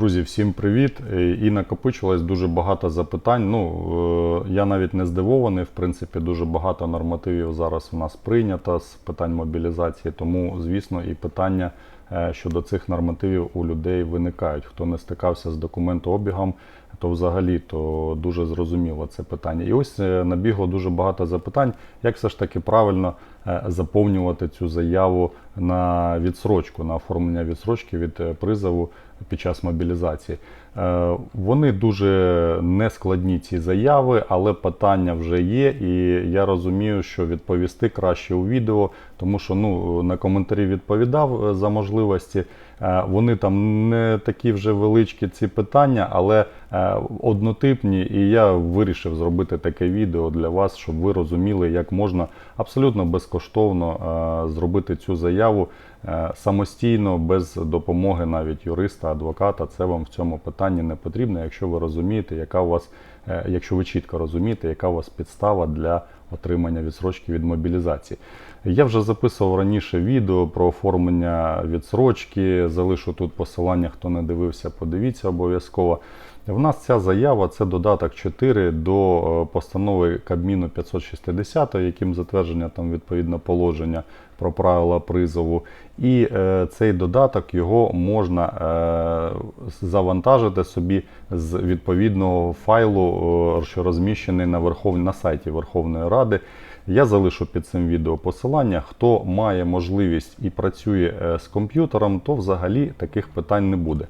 Друзі, всім привіт! Е, І накопичилось дуже багато запитань. Ну, е, я навіть не здивований. В принципі, дуже багато нормативів зараз у нас прийнято з питань мобілізації. Тому, звісно, і питання щодо цих нормативів у людей виникають. Хто не стикався з документообігом, то взагалі то дуже зрозуміло це питання. І ось е, набігло дуже багато запитань, як все ж таки правильно е, заповнювати цю заяву на відсрочку, на оформлення відсрочки від е, призову під час мобілізації. Е, Вони дуже нескладні ці заяви, але питання вже є, і я розумію, що відповісти краще у відео, тому що ну, на коментарі відповідав е, за можливості. Е, Вони там не такі вже величкі ці питання, але однотипні, і я вирішив зробити таке відео для вас, щоб ви розуміли, як можна абсолютно безкоштовно е, зробити цю заяву е, самостійно, без допомоги навіть юриста, адвоката. Це вам в цьому питанні не потрібно, якщо ви розумієте, яка у вас, е, якщо ви чітко розумієте, яка у вас підстава для отримання відсрочки від мобілізації. Я вже записував раніше відео про оформлення відсрочки. Залишу тут посилання, хто не дивився, подивіться обов'язково. В нас ця заява це додаток 4 до е, постанови Кабміну 560, яким затвердження там відповідно положення про правила призову. І е, цей додаток його можна е, завантажити собі з відповідного файлу, е, що розміщений на Верхов... на сайті Верховної Ради. Я залишу під цим відео посилання. Хто має можливість і працює е, з комп'ютером, то взагалі таких питань не буде.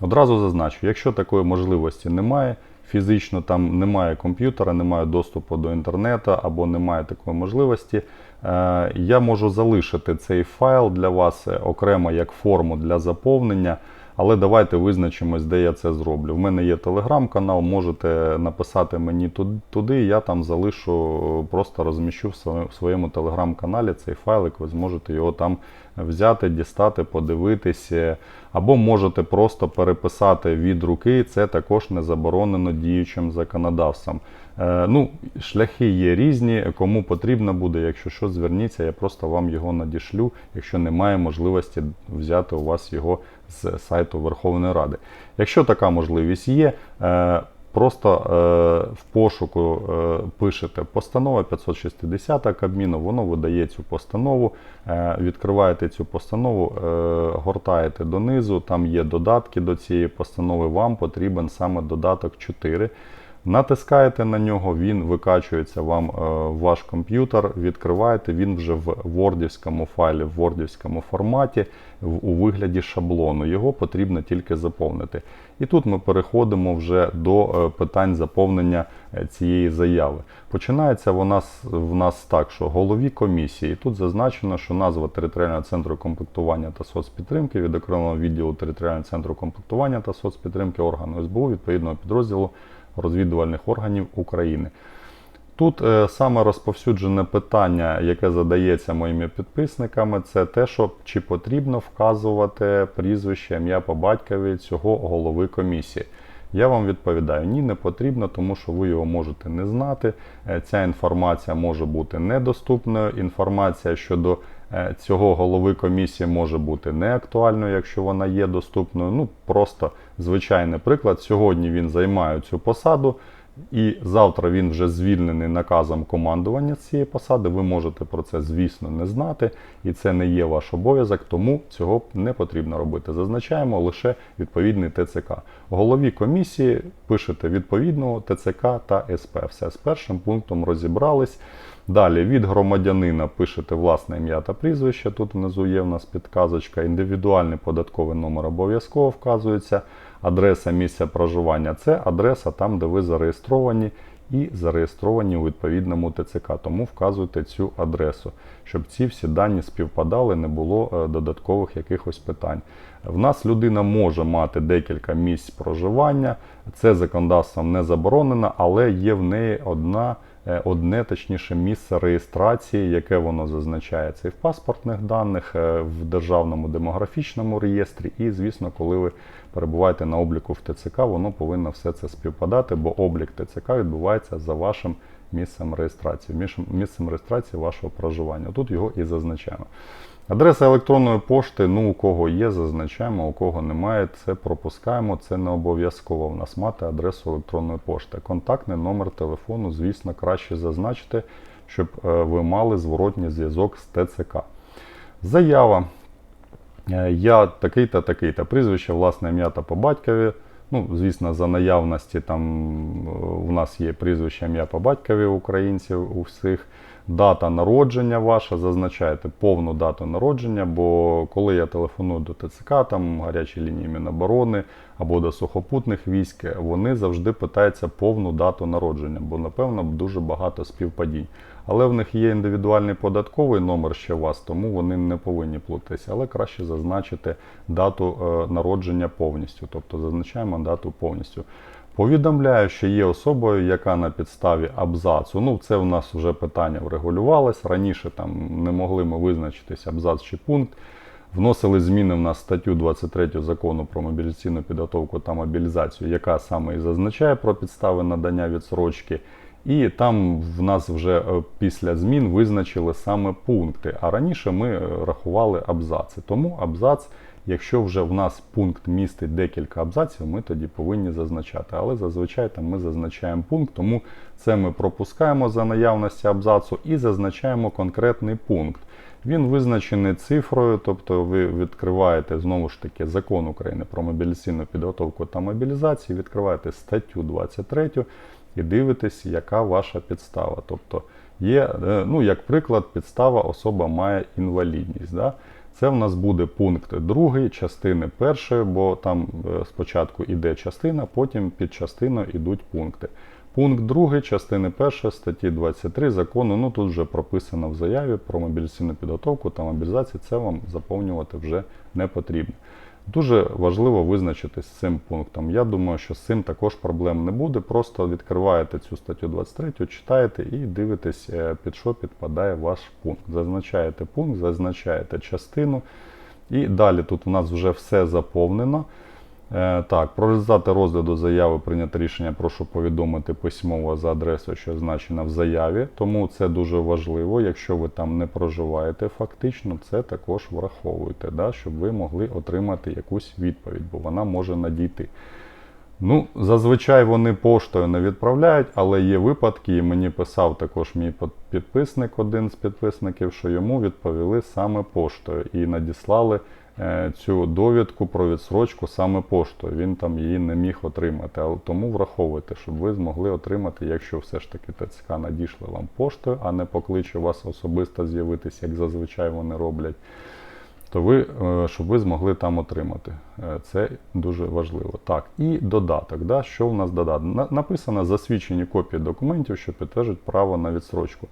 Одразу зазначу, якщо такої можливості немає, фізично там немає комп'ютера, немає доступу до інтернету або немає такої можливості, е, я можу залишити цей файл для вас е, окремо як форму для заповнення. Але давайте визначимось, де я це зроблю. В мене є телеграм-канал, можете написати мені туди, я там залишу, просто розміщу в своєму телеграм-каналі цей файлик, ви зможете його там взяти, дістати, подивитися. Або можете просто переписати від руки, це також не заборонено діючим законодавством. Е, ну, шляхи є різні, кому потрібно буде, якщо що, зверніться, я просто вам його надішлю, якщо немає можливості взяти у вас його з сайту Верховної Ради. Якщо така можливість є, е, просто е, в пошуку е, пишете постанова 560 Кабміну, воно видає цю постанову, відкриваєте цю постанову, гортаєте донизу, там є додатки до цієї постанови, вам потрібен саме додаток 4. Натискаєте на нього, він викачується вам е, в ваш комп'ютер, відкриваєте, він вже в вордівському файлі, в вордівському форматі, у вигляді шаблону. Його потрібно тільки заповнити. І тут ми переходимо вже до е, питань заповнення е, цієї заяви. Починається вона в нас так, що голові комісії. Тут зазначено, що назва територіального центру комплектування та соцпідтримки від окремого відділу територіального центру комплектування та соцпідтримки органу СБУ відповідного підрозділу розвідувальних органів України. Тут е, саме розповсюджене питання, яке задається моїми підписниками, це те, що чи потрібно вказувати прізвище, ім'я по батькові цього голови комісії. Я вам відповідаю, ні, не потрібно, тому що ви його можете не знати. Е, Ця інформація може бути недоступною. Інформація щодо е, цього голови комісії може бути неактуальною, якщо вона є доступною. Ну, просто звичайний приклад. Сьогодні він займає цю посаду. І завтра він вже звільнений наказом командування цієї посади. Ви можете про це, звісно, не знати, і це не є ваш обов'язок, тому цього не потрібно робити. Зазначаємо лише відповідний ТЦК. Голові комісії пишете відповідного ТЦК та СП. Все з першим пунктом розібрались. Далі від громадянина пишете власне ім'я та прізвище. Тут внизу є в нас підказочка. Індивідуальний податковий номер обов'язково вказується. Адреса місця проживання це адреса там, де ви зареєстровані і зареєстровані у відповідному ТЦК. Тому вказуйте цю адресу, щоб ці всі дані співпадали, не було е, додаткових якихось питань. В нас людина може мати декілька місць проживання, це законодавством не заборонено, але є в неї одна. Е, Одне точніше місце реєстрації, яке воно зазначається і в паспортних даних, е, в державному демографічному реєстрі, і, звісно, коли ви перебуваєте на обліку в ТЦК, воно повинно все це співпадати, бо облік ТЦК відбувається за вашим місцем реєстрації, місцем реєстрації вашого проживання. Тут його і зазначаємо. Адреса електронної пошти, ну у кого є, зазначаємо, у кого немає, це пропускаємо. Це не обов'язково в нас мати адресу електронної пошти. Контактний номер телефону, звісно, краще зазначити, щоб е, ви мали зворотній зв'язок з ТЦК. Заява. Е, Я такий-то, такий-то. Прізвище, власне ім'я та по батькові. Ну, звісно, за наявності там е, у нас є прізвище ім'я по батькові українців у всіх. Дата народження ваша, зазначаєте повну дату народження, бо коли я телефоную до ТЦК, там гарячі лінії Міноборони або до сухопутних військ, вони завжди питаються повну дату народження, бо напевно дуже багато співпадінь. Але в них є індивідуальний податковий номер ще вас, тому вони не повинні плутатися. Але краще зазначити дату е, народження повністю, тобто зазначаємо дату повністю. Повідомляю, що є особою, яка на підставі абзацу. Ну, це у нас вже питання врегулювалось. Раніше там не могли ми визначитись абзац чи пункт. Вносили зміни в нас статтю 23 закону про мобілізаційну підготовку та мобілізацію, яка саме і зазначає про підстави надання відсрочки. І там в нас вже е, після змін визначили саме пункти. А раніше ми е, рахували абзаци. Тому абзац, якщо вже в нас пункт містить декілька абзаців, ми тоді повинні зазначати. Але зазвичай там ми зазначаємо пункт, тому це ми пропускаємо за наявності абзацу і зазначаємо конкретний пункт. Він визначений цифрою, тобто ви відкриваєте знову ж таки закон України про мобілізаційну підготовку та мобілізацію, відкриваєте статтю 23 і дивитесь, яка ваша підстава. Тобто є, е, ну як приклад, підстава особа має інвалідність. Да? Це в нас буде пункт другий частини першої, бо там е, спочатку йде частина, потім під частиною йдуть пункти. Пункт 2 частини 1 статті 23 закону, ну тут вже прописано в заяві про мобілізаційну підготовку та мобілізацію, це вам заповнювати вже не потрібно. Дуже важливо визначитись з цим пунктом. Я думаю, що з цим також проблем не буде. Просто відкриваєте цю статтю 23, читаєте і дивитесь, е, під що підпадає ваш пункт. Зазначаєте пункт, зазначаєте частину. І далі тут у нас вже все заповнено. Е, Так, про результати розгляду заяви прийняти рішення, прошу повідомити письмово за адресою, що зазначена в заяві. Тому це дуже важливо. Якщо ви там не проживаєте фактично, це також враховуйте, да, щоб ви могли отримати якусь відповідь, бо вона може надійти. Ну, зазвичай вони поштою не відправляють, але є випадки, і мені писав також мій підписник, один з підписників, що йому відповіли саме поштою і надіслали цю довідку про відсрочку саме поштою. Він там її не міг отримати. Але тому враховуйте, щоб ви змогли отримати, якщо все ж таки ТЦК надійшли вам поштою, а не покличе вас особисто з'явитися, як зазвичай вони роблять то ви, е, щоб ви змогли там отримати. Е, Це дуже важливо. Так, і додаток. Да? Що в нас додаток? Написано засвідчені копії документів, що підтверджують право на відсрочку.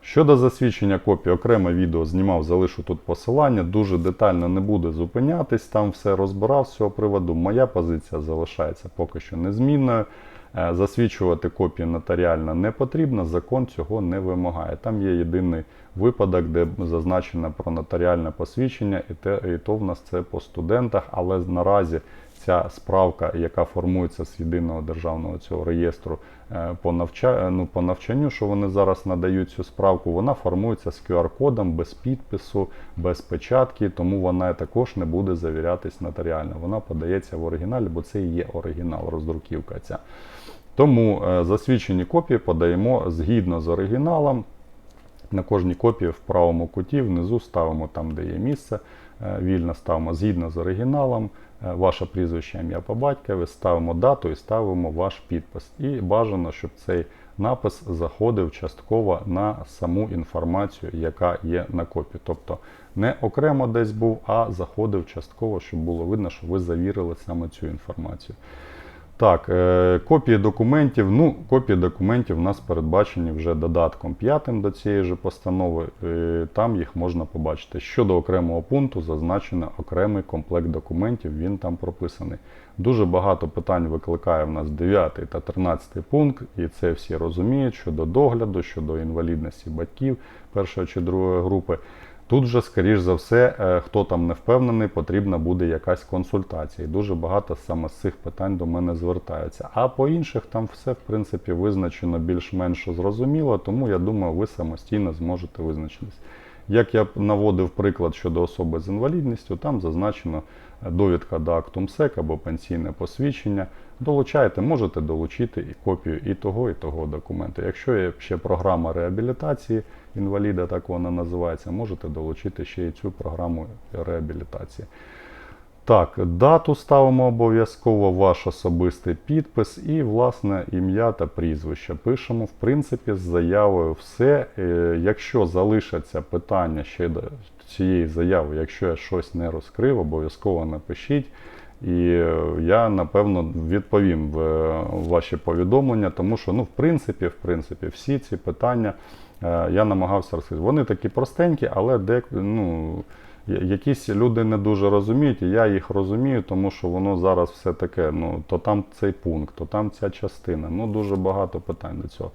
Щодо засвідчення копії, окреме відео знімав, залишу тут посилання. Дуже детально не буде зупинятись, там все розбирав з цього приводу. Моя позиція залишається поки що незмінною. Е, Засвідчувати копії нотаріально не потрібно, закон цього не вимагає. Там є єдиний випадок, де зазначено про нотаріальне посвідчення, і, те, і то в нас це по студентах, але наразі ця справка, яка формується з єдиного державного цього реєстру е, по, навча... ну, по навчанню, що вони зараз надають цю справку, вона формується з QR-кодом, без підпису, без печатки, тому вона також не буде завірятись нотаріально. Вона подається в оригіналі, бо це і є оригінал, роздруківка ця. Тому е, засвідчені копії подаємо згідно з оригіналом. На кожній копії в правому куті внизу ставимо там, де є місце. е, Вільно ставимо згідно з оригіналом, е, ваше прізвище, ім'я по батькові, ставимо дату і ставимо ваш підпис. І бажано, щоб цей напис заходив частково на саму інформацію, яка є на копі. Тобто не окремо десь був, а заходив частково, щоб було видно, що ви завірили саме цю інформацію. Так, е, копії документів. Ну, копії документів у нас передбачені вже додатком п'ятим до цієї ж постанови. Там їх можна побачити. Щодо окремого пункту зазначено окремий комплект документів, він там прописаний. Дуже багато питань викликає в нас 9 та 13 пункт, і це всі розуміють щодо догляду, щодо інвалідності батьків першої чи другої групи. Тут вже, скоріш за все, е, хто там не впевнений, потрібна буде якась консультація. І дуже багато саме з цих питань до мене звертаються. А по інших там все, в принципі, визначено більш-менш зрозуміло, тому я думаю, ви самостійно зможете визначитись. Як я наводив приклад щодо особи з інвалідністю, там зазначено довідка до акту МСЕК або пенсійне посвідчення. Долучайте, можете долучити і копію і того, і того документу. Якщо є ще програма реабілітації інваліда, так вона називається, можете долучити ще і цю програму реабілітації. Так, дату ставимо обов'язково, ваш особистий підпис і, власне, ім'я та прізвище. Пишемо, в принципі, з заявою все. Е, Якщо залишаться питання ще до цієї заяви, якщо я щось не розкрив, обов'язково напишіть. І е, я напевно відповім в е, ваші повідомлення, тому що ну, в принципі, в принципі, всі ці питання я намагався розказати. Вони такі простенькі, але де, ну, якісь люди не дуже розуміють, і я їх розумію, тому що воно зараз все таке, ну, то там цей пункт, то там ця частина. Ну, дуже багато питань до цього.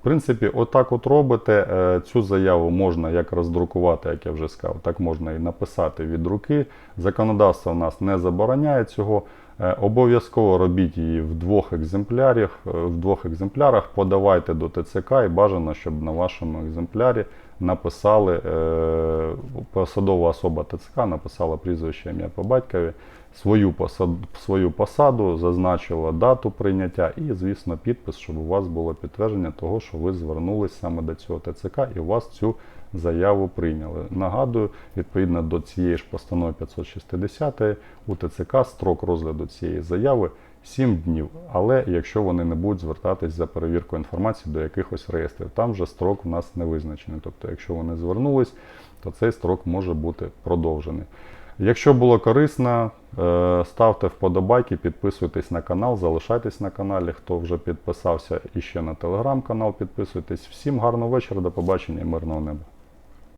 В принципі, отак от робите. е, Цю заяву можна як роздрукувати, як я вже сказав, так можна і написати від руки. Законодавство в нас не забороняє цього. Е, Обов'язково робіть її в двох екземплярах, е, в двох екземплярах, подавайте до ТЦК і бажано, щоб на вашому екземплярі написали е, посадова особа ТЦК, написала прізвище ім'я по батькові, свою посаду, свою посаду, зазначила дату прийняття і, звісно, підпис, щоб у вас було підтвердження того, що ви звернулись саме до цього ТЦК і у вас цю заяву прийняли. Нагадую, відповідно до цієї ж постанови 560 у ТЦК строк розгляду цієї заяви 7 днів. Але якщо вони не будуть звертатись за перевіркою інформації до якихось реєстрів, там вже строк у нас не визначений. Тобто, якщо вони звернулись, то цей строк може бути продовжений. Якщо було корисно, е, ставте вподобайки, підписуйтесь на канал, залишайтесь на каналі. Хто вже підписався і ще на телеграм-канал, підписуйтесь. Всім гарного вечора, до побачення і мирного неба.